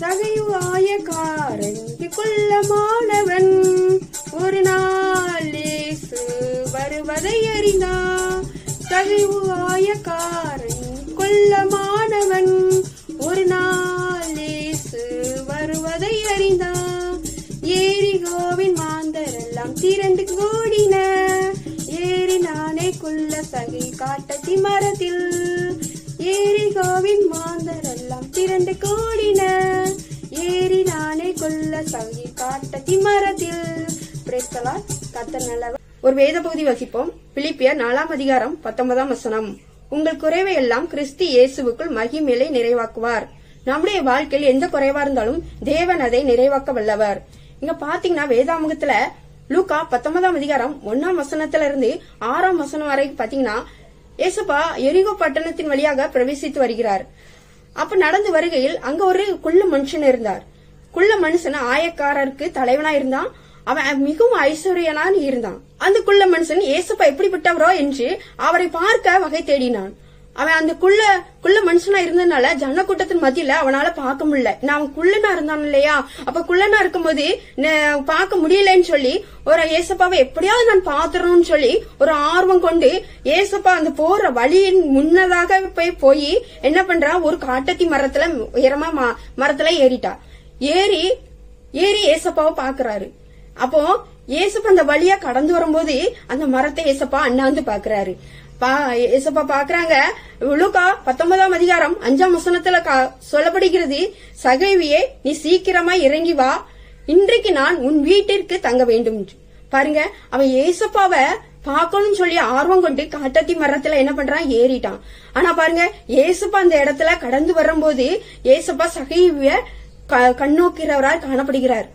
சகைவாயக்காரன் குள்ளமானவன் ஒரு நாள் இயேசு வருவதை அறிந்தான். சகைவாயக்காரன் கொல்லமானவன் ஒரு நாள் இயேசு வருவதை அறிந்தான். ஏரிகோவின் மாந்தரெல்லாம் திரண்டு கூடின. ஏறினானே குள்ள சகை காட்டத்தி மரத்தில் ஏரிகோவின் மாந்தரெல்லாம் திரண்டு கூடின பிரேஸ்தலா நல்லவர். ஒரு வேத பகுதி வசிப்போம் பிலிப்பியர் நாலாம் அதிகாரம் பத்தொன்பதாம் வசனம். உங்கள் குறைவை எல்லாம் கிறிஸ்து இயேசுவுக்குள் மகிமேலை நிறைவாக்குவார். நம்முடைய வாழ்க்கையில் எந்த குறைவா இருந்தாலும் தேவன் அதை நிறைவாக்க வல்லவர். இங்க பாத்தீங்கன்னா வேதாமுகத்துல லூக்கா பத்தொன்பதாம் அதிகாரம் ஒன்னாம் வசனத்துல இருந்து ஆறாம் வசனம் வரைக்கும் பாத்தீங்கன்னா ஏசப்பா எரிகோ பட்டணத்தின் வழியாக பிரவேசித்து வருகிறார். அப்ப நடந்து வருகையில் அங்க ஒரு குள்ள மனுஷன் இருந்தார். குள்ள மனுஷன் ஆயக்காரருக்கு தலைவனா இருந்தான். அவன் மிகவும் ஐஸ்வர்யனான் இருந்தான். அந்த குள்ள மனுஷன் ஏசப்பா எப்படிப்பட்டவரோ என்று அவரை பார்க்க வகை தேடினான். அவன் அந்த குள்ள குள்ள மனுஷனா இருந்ததுனால ஜன கூட்டத்தின் மத்தியில அவனால பார்க்க முடியல. நான் அவன் குள்ளனா இருந்தான் இல்லையா? அப்ப குள்ளனா இருக்கும்போது பார்க்க முடியலன்னு சொல்லி ஒரு ஏசப்பாவை எப்படியாவது நான் பாத்துறணும்னு சொல்லி ஒரு ஆர்வம் கொண்டு ஏசப்பா அந்த போற வழியின் முன்னதாக போய் போய் என்ன பண்றான் ஒரு காட்டத்தி மரத்துல உயரமா ம- மரத்துல ஏறிட்டா. ஏறி ஏறி ஏசப்பாவை பாக்குறாரு அப்போ ஏசப்ப அந்த வழியா கடந்து வரும்போது அந்த மரத்தை ஏசப்பா அண்ணாந்து பாக்குறாரு. பா ஏசப்பா பாக்குறாங்க. உலுக்கா பத்தொன்பதாம் அதிகாரம் அஞ்சாம் வசனத்துல கா- சொல்லப்படுகிறது சகைவியே நீ சீக்கிரமா இறங்கி வா. இன்றைக்கு நான் உன் வீட்டிற்கு தங்க வேண்டும். என்று. பாருங்க அவன் ஏசப்பாவ பாக்கணும்னு சொல்லி ஆர்வம் கொண்டு காட்டத்தி மரத்துல என்ன பண்றான்? ஏறிட்டான். ஆனா பாருங்க ஏசப்பா அந்த இடத்துல கடந்து வரும்போது ஏசப்பா சகைவிய க- கண்ணோக்கிறவராய் காணப்படுகிறார்.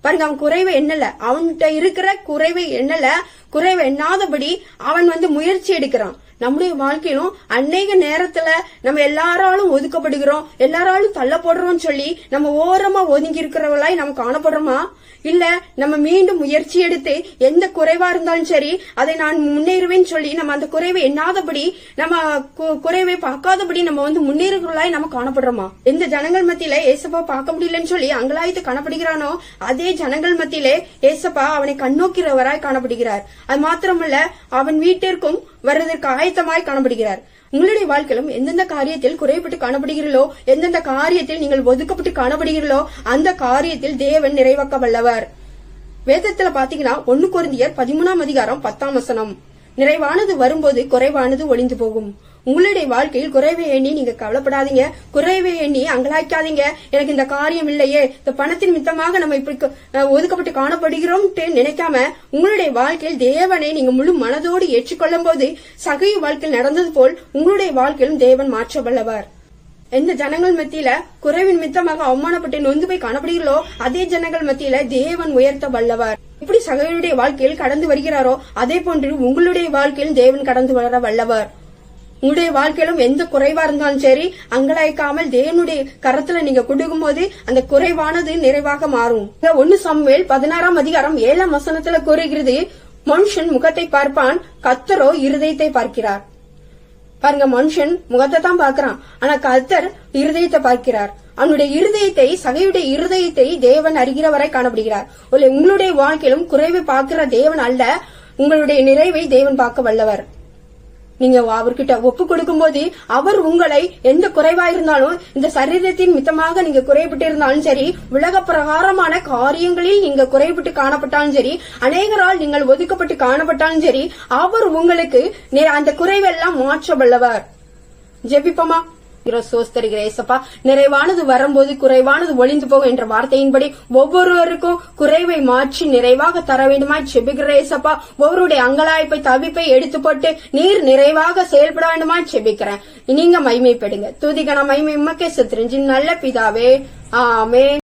பாருங்க அவன் குறைவை எண்ணல. அவன்கிட்ட இருக்கிற குறைவை எண்ணல. குறைவு எண்ணாதபடி அவன் வந்து முயற்சி எடுக்கிறான். நம்முடைய வாழ்க்கையிலும் அநேக நேரத்துல நம்ம எல்லாராலும் ஒதுக்கப்படுகிறோம் எல்லாராலும் தள்ளப்படுறோம்னு சொல்லி நம்ம ஓரமா ஒதுங்கி இருக்கிறவளாய் நம்ம காணப்படுறோமா? இல்ல நம்ம மீண்டும் முயற்சி எடுத்து எந்த குறைவா இருந்தாலும் சரி அதை நான் முன்னேறுவேன்னு சொல்லி நம்ம அந்த குறைவை எண்ணாதபடி நம்ம கு- குறைவை பார்க்காதபடி நம்ம வந்து முன்னேறுகிறவளாய் நம்ம காணப்படுறோமா? எந்த ஜனங்கள் மத்தியில ஏசப்பா பார்க்க முடியலன்னு சொல்லி அங்கலாயத்து காணப்படுகிறானோ அதே ஜனங்கள் மத்தியிலே ஏசப்பா அவனை கண்ணோக்கிறவராய் காணப்படுகிறார். அது மாத்திரமல்ல அவன் வீட்டிற்கும் வர்றதற்கு ஆயத்தமாய் காணப்படுகிறார். உங்களுடைய வாழ்க்கையிலும் எந்தெந்த காரியத்தில் குறைபட்டு காணப்படுகிறீர்களோ எந்தெந்த காரியத்தில் நீங்கள் ஒதுக்கப்பட்டு காணப்படுகிறீர்களோ அந்த காரியத்தில் தேவன் நிறைவாக்க வல்லவர். வேதத்துல பாத்தீங்கன்னா ஒன்னு குருந்தியர் பதிமூணாம் அதிகாரம் பத்தாம் வசனம். நிறைவானது வரும்போது குறைவானது ஒளிந்து போகும். உங்களுடைய வாழ்க்கையில் குறைவை எண்ணி நீங்க கவலைப்படாதீங்க. குறைவை எண்ணி அங்கலாய்க்காதீங்க. எனக்கு இந்த காரியம் இல்லையே. இந்த பணத்தின் மித்தமாக நம்ம இப்படி ஒதுக்கப்பட்டு காணப்படுகிறோம் நினைக்காம உங்களுடைய வாழ்க்கையில் தேவனை நீங்க முழு மனதோடு ஏற்றுக்கொள்ளும் போது சகை வாழ்க்கையில் நடந்தது போல் உங்களுடைய வாழ்க்கையிலும் தேவன் மாற்ற வல்லவர். எந்த ஜனங்கள் மத்தியில குறைவின் மித்தமாக அவமானப்பட்டு நொந்து போய் காணப்படுகிறோ அதே ஜனங்கள் மத்தியில தேவன் உயர்த்த வல்லவர். எப்படி சகையுடைய வாழ்க்கையில் கடந்து வருகிறாரோ அதே போன்று உங்களுடைய வாழ்க்கையில் தேவன் கடந்து வர வல்லவர். உங்களுடைய வாழ்க்கையிலும் எந்த குறைவா இருந்தாலும் சரி அங்கலாய்க்காமல் தேவனுடைய கரத்துல நீங்க கொடுக்கும் போது அந்த குறைவானது நிறைவாக மாறும். ஒன்னு சம்வேல் பதினாறாம் அதிகாரம் ஏழாம் வசனத்துல கூறுகிறது மனுஷன் முகத்தை பார்ப்பான் கத்தரோ இருதயத்தை பார்க்கிறார். பாருங்க மனுஷன் முகத்தை தான் பாக்குறான் ஆனா கத்தர் இருதயத்தை பார்க்கிறார். அவனுடைய இருதயத்தை சகையுடைய இருதயத்தை தேவன் அறிகிறவரை காணப்படுகிறார். உங்களுடைய வாழ்க்கையிலும் குறைவை பார்க்கிற தேவன் அல்ல உங்களுடைய நிறைவை தேவன் பார்க்க வல்லவர். நீங்க அவர்கிட்ட ஒப்பு கொடுக்கும்போது அவர் உங்களை எந்த குறைவா இருந்தாலும் இந்த சரீரத்தின் மித்தமாக நீங்க குறைபட்டு இருந்தாலும் சரி உலக பிரகாரமான காரியங்களில் நீங்க குறைபட்டு காணப்பட்டாலும் சரி அநேகரால் நீங்கள் ஒதுக்கப்பட்டு காணப்பட்டாலும் சரி அவர் உங்களுக்கு அந்த குறைவெல்லாம் மாற்ற வல்லவர் ஜெபிப்போமா? சோஸ்தரிகிற ஏசப்பா நிறைவானது வரும்போது குறைவானது ஒளிந்து போகும் என்ற வார்த்தையின்படி ஒவ்வொருவருக்கும் குறைவை மாற்றி நிறைவாக தர வேண்டுமாய் செபிக்கிற ஏசப்பா. ஒவ்வொருடைய அங்கலாய்ப்பை தவிப்பை எடுத்து போட்டு நீர் நிறைவாக செயல்பட வேண்டுமாய் செபிக்கிறேன். நீங்க மைமைப்படுங்க துதிகன மைமை உமக்கே சுத்திரிஞ்சு நல்ல பிதாவே. ஆமே